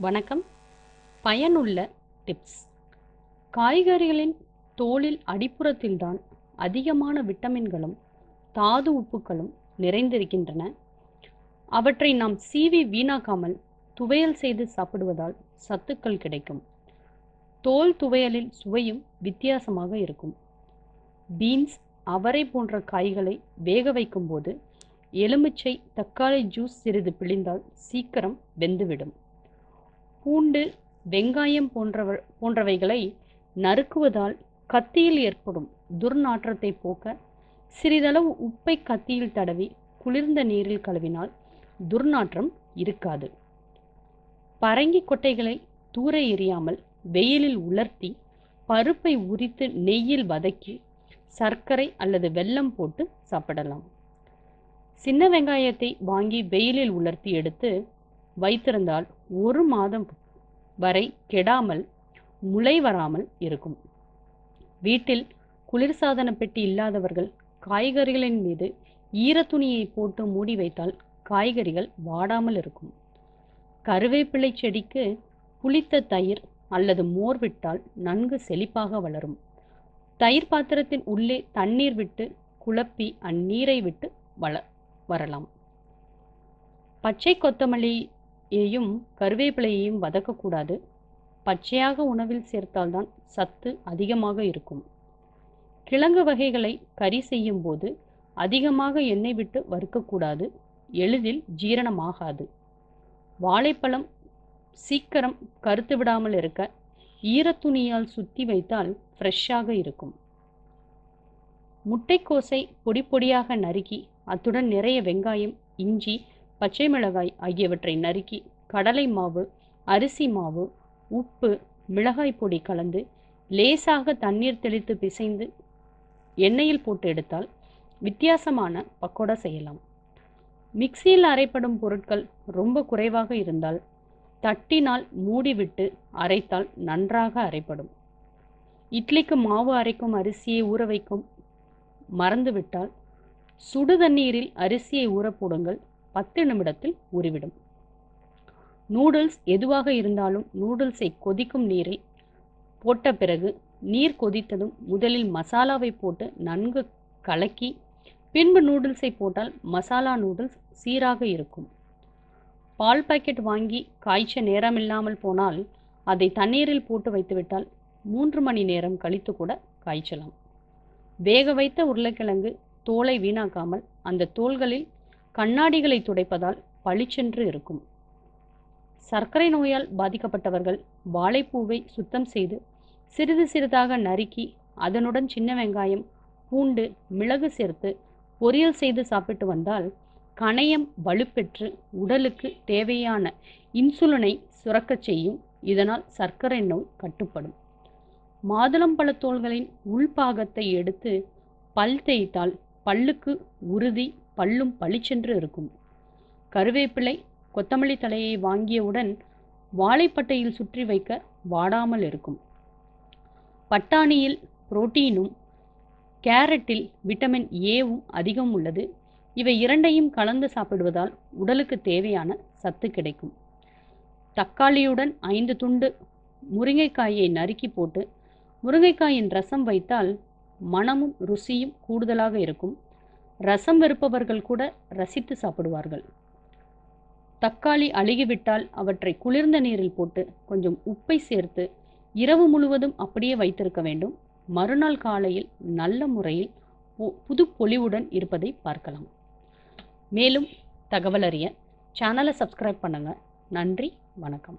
வணக்கம். பயனுள்ள டிப்ஸ். காய்கறிகளின் தோலில் அடிப்புறத்தில்தான் அதிகமான விட்டமின்களும் தாது உப்புக்களும் நிறைந்திருக்கின்றன. அவற்றை நாம் சீவி வீணாக்காமல் துவையல் செய்து சாப்பிடுவதால் சத்துக்கள் கிடைக்கும். தோல் துவையலில் சுவையும் வித்தியாசமாக இருக்கும். பீன்ஸ் அவரை போன்ற காய்களை வேக வைக்கும்போது எலுமிச்சை தக்காளி ஜூஸ் சிறிது பிழிந்தால் சீக்கிரம் வெந்துவிடும். பூண்டு வெங்காயம் போன்றவ போன்றவைகளை நறுக்குவதால் கத்தியில் ஏற்படும் துர்நாற்றத்தை போக்க சிறிதளவு உப்பை கத்தியில் தடவி குளிர்ந்த நீரில் கழுவினால் துர்நாற்றம் இருக்காது. பரங்கி கொட்டைகளை தூர எறியாமல் வெயிலில் உலர்த்தி பருப்பை உரித்து நெய்யில் வதக்கி சர்க்கரை அல்லது வெல்லம் போட்டு சாப்பிடலாம். சின்ன வெங்காயத்தை வாங்கி வெயிலில் உலர்த்தி எடுத்து வைத்திருந்தால் ஒரு மாதம் வரை கெடாமல் முளை வராமல் இருக்கும். வீட்டில் குளிர்சாதன பெட்டி இல்லாதவர்கள் காய்கறிகளின் மீது ஈரத்துணியை போட்டு மூடி வைத்தால் காய்கறிகள் வாடாமல் இருக்கும். கருவேப்பிலை செடிக்கு புளித்த தயிர் அல்லது மோர் விட்டால் நன்கு செழிப்பாக வளரும். தயிர் பாத்திரத்தின் உள்ளே தண்ணீர் விட்டு குழப்பி அந்நீரை விட்டு வள வரலாம். பச்சை கொத்தமல்லி ஏயும் கருவேப்பிலையையும் வதக்கக்கூடாது. பச்சையாக உணவில் சேர்த்தால்தான் சத்து அதிகமாக இருக்கும். கிழங்கு வகைகளை கறி செய்யும் போது அதிகமாக எண்ணெய் விட்டு வறுக்கக்கூடாது. எளிதில் ஜீரணமாகாது. வாழைப்பழம் சீக்கிரம் கருத்து விடாமல் இருக்க ஈரத்துணியால் சுத்தி வைத்தால் ஃப்ரெஷ்ஷாக இருக்கும். முட்டைக்கோசை பொடி பொடியாக நறுக்கி அத்துடன் நிறைய வெங்காயம் இஞ்சி பச்சை மிளகாய் ஆகியவற்றை நறுக்கி கடலை மாவு அரிசி மாவு உப்பு மிளகாய் பொடி கலந்து லேசாக தண்ணீர் தெளித்து பிசைந்து எண்ணெயில் போட்டு எடுத்தால் வித்தியாசமான பக்கோடா செய்யலாம். மிக்சியில் அரைப்படும் பொருட்கள் ரொம்ப குறைவாக இருந்தால் தட்டினால் மூடிவிட்டு அரைத்தால் நன்றாக அரைப்படும். இட்லிக்கு மாவு அரைக்கும் அரிசியை ஊற வைக்கும். மறந்துவிட்டால் சுடு தண்ணீரில் அரிசியை ஊற போடுங்கள். பத்து நிமிடத்தில் உருவிடும். நூடுல்ஸ் எதுவாக இருந்தாலும் நூடுல்ஸை கொதிக்கும் நீரில் போட்ட பிறகு நீர் கொதித்ததும் முதலில் மசாலாவை போட்டு நன்கு கலக்கி பின்பு நூடுல்ஸை போட்டால் மசாலா நூடுல்ஸ் சீராக இருக்கும். பால் பாக்கெட் வாங்கி காய்ச்ச நேரமில்லாமல் போனால் அதை தண்ணீரில் போட்டு வைத்துவிட்டால் மூன்று மணி நேரம் கழித்து கூட காய்ச்சலாம். வேக வைத்த உருளைக்கிழங்கு தோலை வீணாக்காமல் அந்த தோள்களில் கண்ணாடிகளை துடைப்பதால் பளிச்சென்று இருக்கும். சர்க்கரை நோயால் பாதிக்கப்பட்டவர்கள் வாழைப்பூவை சுத்தம் செய்து சிறிது சிறிதாக நறுக்கி அதனுடன் சின்ன வெங்காயம் பூண்டு மிளகு சேர்த்து பொரியல் செய்து சாப்பிட்டு வந்தால் கணையம் வலுப்பெற்று உடலுக்கு தேவையான இன்சுலினை சுரக்கச் செய்யும். இதனால் சர்க்கரை நோய் கட்டுப்படும். மாதுளம்பழத்தோள்களின் உள்பாகத்தை எடுத்து பல் தேய்த்தால் பல்லுக்கு உறுதி பல்லும் பளிச்சென்று இருக்கும். கருவேப்பிலை கொத்தமல்லி தலையை வாங்கியவுடன் வாழைப்பட்டையில் சுற்றி வைக்க வாடாமல் இருக்கும். பட்டாணியில் புரோட்டீனும் கேரட்டில் விட்டமின் ஏவும் அதிகம் உள்ளது. இவை இரண்டையும் கலந்து சாப்பிடுவதால் உடலுக்கு தேவையான சத்து கிடைக்கும். தக்காளியுடன் ஐந்து துண்டு முருங்கைக்காயை நறுக்கி போட்டு முருங்கைக்காயின் ரசம் வைத்தால் மனமும் ருசியும் கூடுதலாக இருக்கும். ரசம் வெறுப்பவர்கள் கூட ரசித்து சாப்பிடுவார்கள். தக்காளி அழுகிவிட்டால் அவற்றை குளிர்ந்த நீரில் போட்டு கொஞ்சம் உப்பை சேர்த்து இரவு முழுவதும் அப்படியே வைத்திருக்க வேண்டும். மறுநாள் காலையில் நல்ல முறையில் புது பொலிவுடன் இருப்பதை பார்க்கலாம். மேலும் தகவல் அறிய சேனலை சப்ஸ்கிரைப் பண்ணுங்கள் நன்றி வணக்கம்.